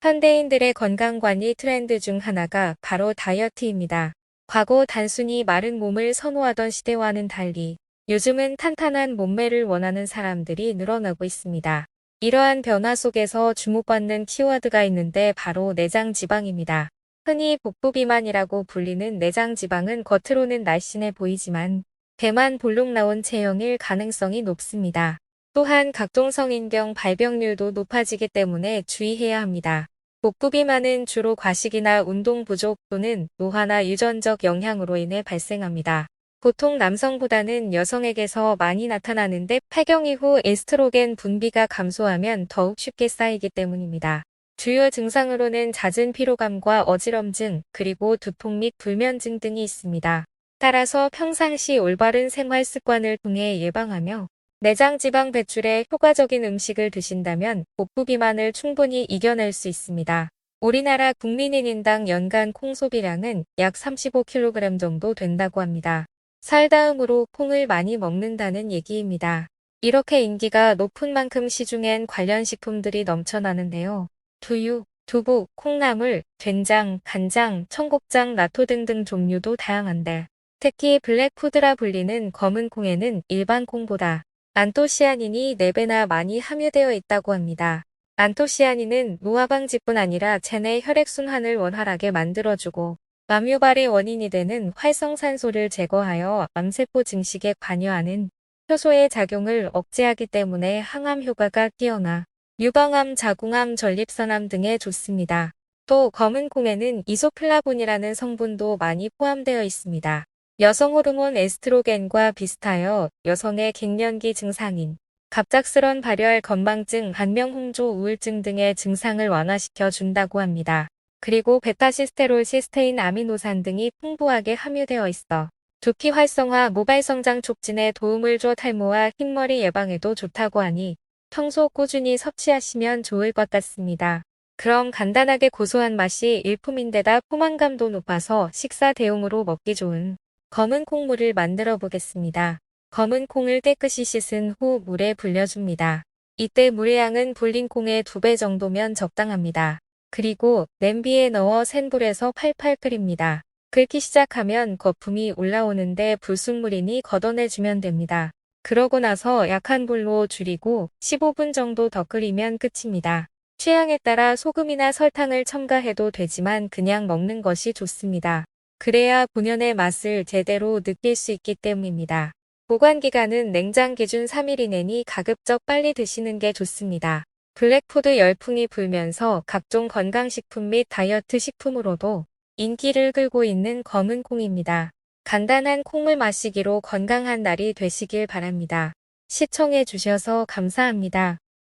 현대인들의 건강관리 트렌드 중 하나가 바로 다이어트입니다. 과거 단순히 마른 몸을 선호하던 시대와는 달리 요즘은 탄탄한 몸매를 원하는 사람들이 늘어나고 있습니다. 이러한 변화 속에서 주목받는 키워드가 있는데 바로 내장 지방입니다. 흔히 복부 비만이라고 불리는 내장 지방은 겉으로는 날씬해 보이지만 배만 볼록 나온 체형일 가능성이 높습니다. 또한 각종 성인병 발병률도 높아지기 때문에 주의해야 합니다. 복부 비만은 주로 과식이나 운동 부족 또는 노화나 유전적 영향으로 인해 발생합니다. 보통 남성보다는 여성에게서 많이 나타나는데 폐경 이후 에스트로겐 분비가 감소하면 더욱 쉽게 쌓이기 때문입니다. 주요 증상으로는 잦은 피로감과 어지럼증, 그리고 두통 및 불면증 등이 있습니다. 따라서 평상시 올바른 생활 습관을 통해 예방하며 내장 지방 배출에 효과적인 음식을 드신다면 복부 비만을 충분히 이겨낼 수 있습니다. 우리나라 국민인 인당 연간 콩 소비량은 약 35kg 정도 된다고 합니다. 살 다음으로 콩을 많이 먹는다는 얘기입니다. 이렇게 인기가 높은 만큼 시중엔 관련 식품들이 넘쳐나는데요. 두유, 두부, 콩나물, 된장, 간장, 청국장, 나토 등등 종류도 다양한데 특히 블랙푸드라 불리는 검은 콩에는 일반 콩보다 안토시아닌이 4배나 많이 함유되어 있다고 합니다. 안토시아닌은 노화방지뿐 아니라 체내 혈액순환을 원활하게 만들어주고 암 유발의 원인이 되는 활성산소를 제거하여 암세포 증식에 관여하는 효소의 작용을 억제하기 때문에 항암 효과가 뛰어나 유방암, 자궁암, 전립선암 등에 좋습니다. 또 검은 콩에는 이소플라본이라는 성분도 많이 포함되어 있습니다. 여성 호르몬 에스트로겐과 비슷하여 여성의 갱년기 증상인 갑작스런 발열, 건망증, 한명 홍조, 우울증 등의 증상을 완화시켜 준다고 합니다. 그리고 베타시스테롤, 시스테인, 아미노산 등이 풍부하게 함유되어 있어 두피 활성화, 모발 성장 촉진에 도움을 줘 탈모와 흰머리 예방에도 좋다고 하니 평소 꾸준히 섭취하시면 좋을 것 같습니다. 그럼 간단하게 고소한 맛이 일품인데다 포만감도 높아서 식사 대용으로 먹기 좋은 검은 콩물을 만들어 보겠습니다. 검은 콩을 깨끗이 씻은 후 물에 불려줍니다. 이때 물의 양은 불린 콩의 2배 정도면 적당합니다. 그리고 냄비에 넣어 센 불에서 팔팔 끓입니다. 끓기 시작하면 거품이 올라오는데 불순물이니 걷어내주면 됩니다. 그러고 나서 약한 불로 줄이고 15분 정도 더 끓이면 끝입니다. 취향에 따라 소금이나 설탕을 첨가해도 되지만 그냥 먹는 것이 좋습니다. 그래야 본연의 맛을 제대로 느낄 수 있기 때문입니다. 보관기간은 냉장 기준 3일 이내니 가급적 빨리 드시는 게 좋습니다. 블랙푸드 열풍이 불면서 각종 건강식품 및 다이어트 식품으로도 인기를 끌고 있는 검은 콩입니다. 간단한 콩물 마시기로 건강한 날이 되시길 바랍니다. 시청해 주셔서 감사합니다.